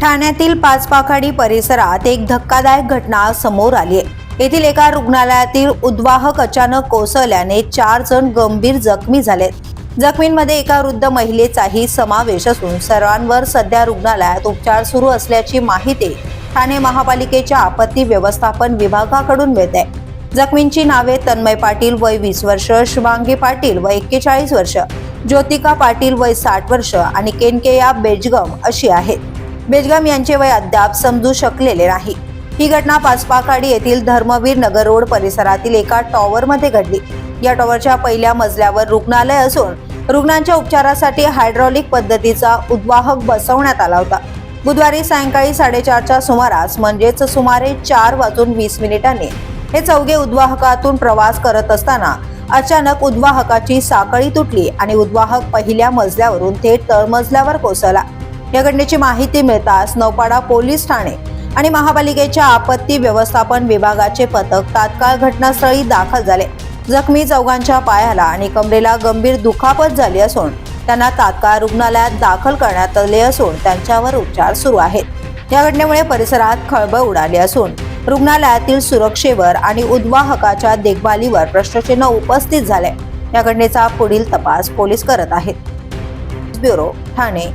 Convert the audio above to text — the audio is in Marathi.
ठाण्यातील पाचपाखाडी परिसरात एक धक्कादायक घटना समोर आली आहे. येथील एका रुग्णालयातील उद्वाहक अचानक कोसळल्याने चार जण गंभीर जखमी झालेत. जखमींमध्ये एका वृद्ध महिलेचाही समावेश असून सर्वांवर सध्या रुग्णालयात उपचार सुरू असल्याची माहिती ठाणे महापालिकेच्या आपत्ती व्यवस्थापन विभागाकडून मिळते. जखमींची नावे तन्मय पाटील वय वीस वर्ष शुभांगी पाटील वय एक्केचाळीस वर्ष ज्योतिका पाटील वय साठ वर्ष आणि केनकेया बेजगम अशी आहेत. बेजगाम यांचे वय अद्याप समजू शकलेले नाही. ही घटना पाचपाखाडी येथील धर्मवीर नगर रोड परिसरातील एका टॉवरमध्ये घडली. या टॉवरच्या पहिल्या मजल्यावर रुग्णालय असून रुग्णांच्या उपचारासाठी हायड्रॉलिक पद्धतीचा उद्वाहक बसवण्यात आला होता. बुधवारी सायंकाळी साडेचारच्या सुमारास म्हणजेच सुमारे चार वाजून वीस मिनिटांनी हे चौघे उद्वाहकातून प्रवास करत असताना अचानक उद्वाहकाची साखळी तुटली आणि उद्वाहक पहिल्या मजल्यावरून थेट तळमजल्यावर कोसळला. या घटनेची माहिती मिळताच नौपाडा पोलीस ठाणे आणि महापालिकेच्या आपत्ती व्यवस्थापन विभागाचे पथक तात्काळ घटनास्थळी दाखल झाले. जखमी चौघांच्या पायाला आणि कमरेला गंभीर दुखापत झाली असून त्यांना तात्काळ रुग्णालयात दाखल करण्यात आले असून त्यांच्यावर उपचार सुरू आहेत. या घटनेमुळे परिसरात खळबळ उडाली असून रुग्णालयातील सुरक्षेवर आणि उद्वाहकाच्या देखभालीवर प्रश्नचिन्ह उपस्थित झाले. या घटनेचा पुढील तपास पोलीस करत आहेत. ब्युरो ठाणे.